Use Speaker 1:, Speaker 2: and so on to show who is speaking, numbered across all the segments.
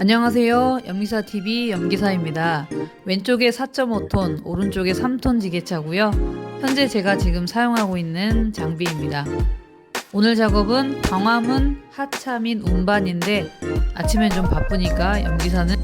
Speaker 1: 안녕하세요. 연기사 TV 연기사입니다. 왼쪽에 4.5톤, 오른쪽에 3톤 지게차고요. 현재 제가 지금 사용하고 있는 장비입니다. 오늘 작업은 광화문 하차 및 운반인데 아침엔 좀 바쁘니까 연기사는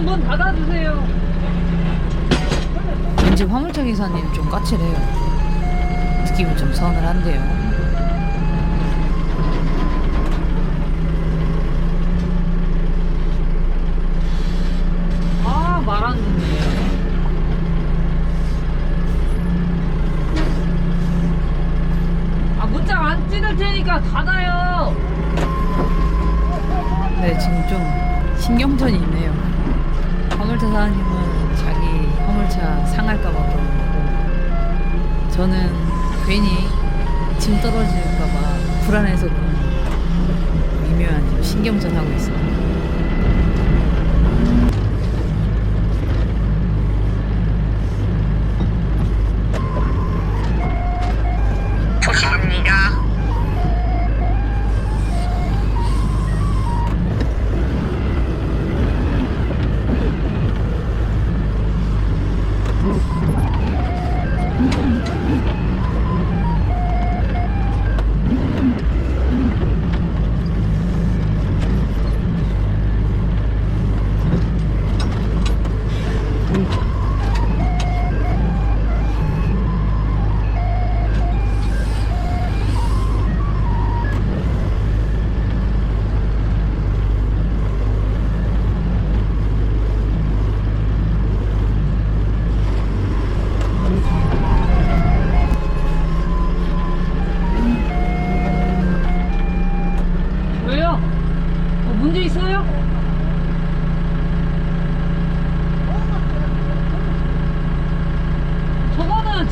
Speaker 2: 반대편 문 닫아주세요
Speaker 1: 왠지 화물차 기사님 좀 까칠해요. 느낌이 좀 서늘한데요.
Speaker 2: 아 말 안 듣네 아 문짝 안 찌를 테니까 닫아요
Speaker 1: 네, 지금 좀 신경전이 있네요. 화물차 사장님은 자기 화물차 상할까봐 그러는 거고, 저는 괜히 짐 떨어질까봐 불안해서 그런 미묘한 신경전 하고 있어요.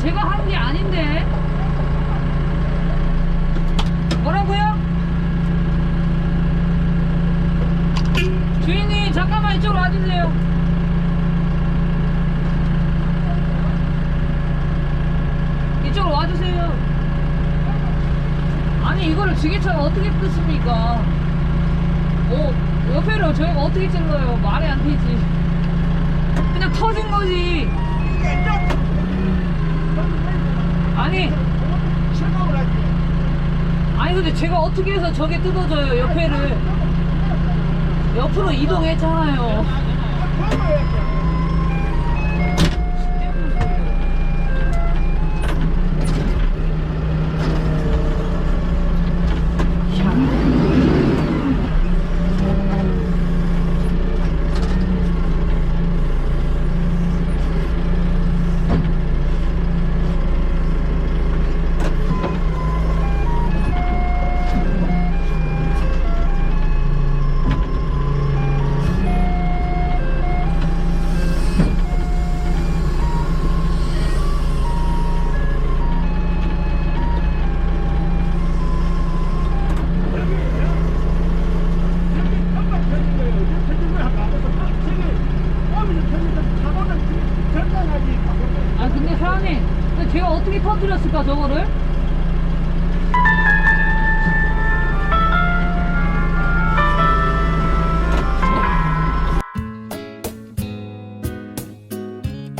Speaker 2: 제가 한 게 아닌데 뭐라고요? 주인님 잠깐만 이쪽으로 와주세요. 이쪽으로 와주세요. 아니 이거를 지게차가 어떻게 뜯습니까? 어 옆에로 저희가 어떻게 찔러요? 말이 안 되지. 그냥 터진 거지. 아니. 아니 근데 제가 어떻게 해서 저게 뜯어져요 옆에를? 옆으로 이동했잖아요 제가 어떻게 터뜨렸을까 저거를?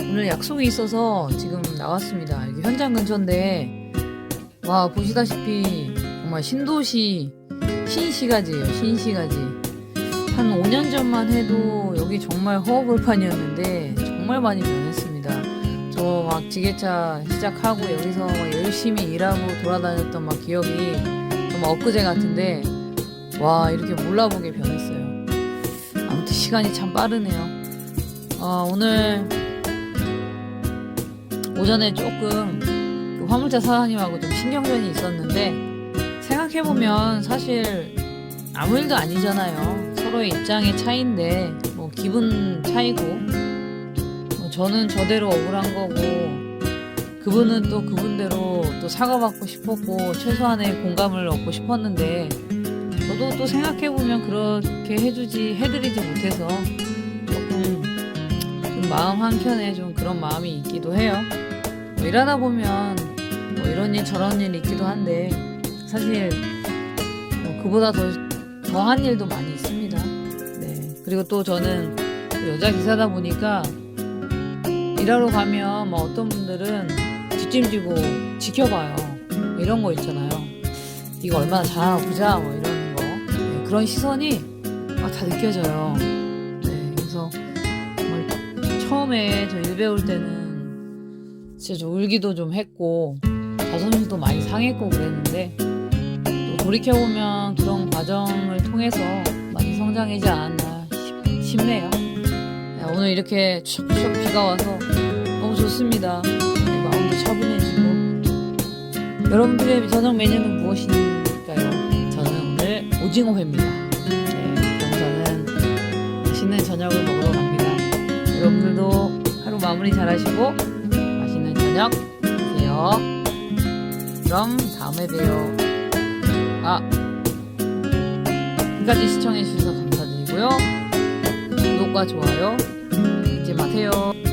Speaker 1: 오늘 약속이 있어서 지금 나왔습니다. 여기 현장 근처인데 와 보시다시피 정말 신도시 신시가지예요. 신시가지. 한 5년 전만 해도 여기 정말 허허벌판이었는데 정말 많이. 저막 지게차 시작하고 여기서 막 열심히 일하고 돌아다녔던 막 기억이 좀 엊그제 같은데 와 이렇게 몰라보게 변했어요. 아무튼 시간이 참 빠르네요. 아, 오늘 오전에 조금 그 화물차 사장님하고 좀 신경전이 있었는데 생각해보면 사실 아무 일도 아니잖아요. 서로의 입장의 차이인데 뭐 기분 차이고 뭐 저는 저대로 억울한 거고 그분은 또 그분대로 또 사과받고 싶었고 최소한의 공감을 얻고 싶었는데 저도 또 생각해보면 그렇게 해주지 해드리지 못해서 조금 좀 마음 한켠에 좀 그런 마음이 있기도 해요. 뭐 일하다 보면 뭐 이런 일 저런 일 있기도 한데 사실 뭐 그보다 더 더한 일도 많이 있습니다. 네. 그리고 또 저는 또 여자 기사다 보니까 일하러 가면 뭐 어떤 분들은 뒷짐지고 지켜봐요. 이런 거 있잖아요. 이거 얼마나 잘하나 보자 뭐 이런 거 네, 그런 시선이 막 다 느껴져요. 네. 그래서 처음에 저 일 배울 때는 진짜 좀 울기도 좀 했고 자존심도 많이 상했고 그랬는데 또 돌이켜 보면 그런 과정을 통해서 많이 성장하지 않았나 싶, 싶네요. 네, 오늘 이렇게 추적추적 비가 와서 너무 좋습니다. 네, 마음도 차분해지고 여러분들의 저녁 메뉴는 무엇인가요? 저는 오늘 오징어회입니다. 네, 저는 맛있는 저녁을 먹으러 갑니다. 여러분들도 하루 마무리 잘 하시고 맛있는 저녁 되세요. 그럼 다음에 봬요. 아, 끝까지 시청해주셔서 감사드리고요. 구독과 좋아요 잊지 마세요.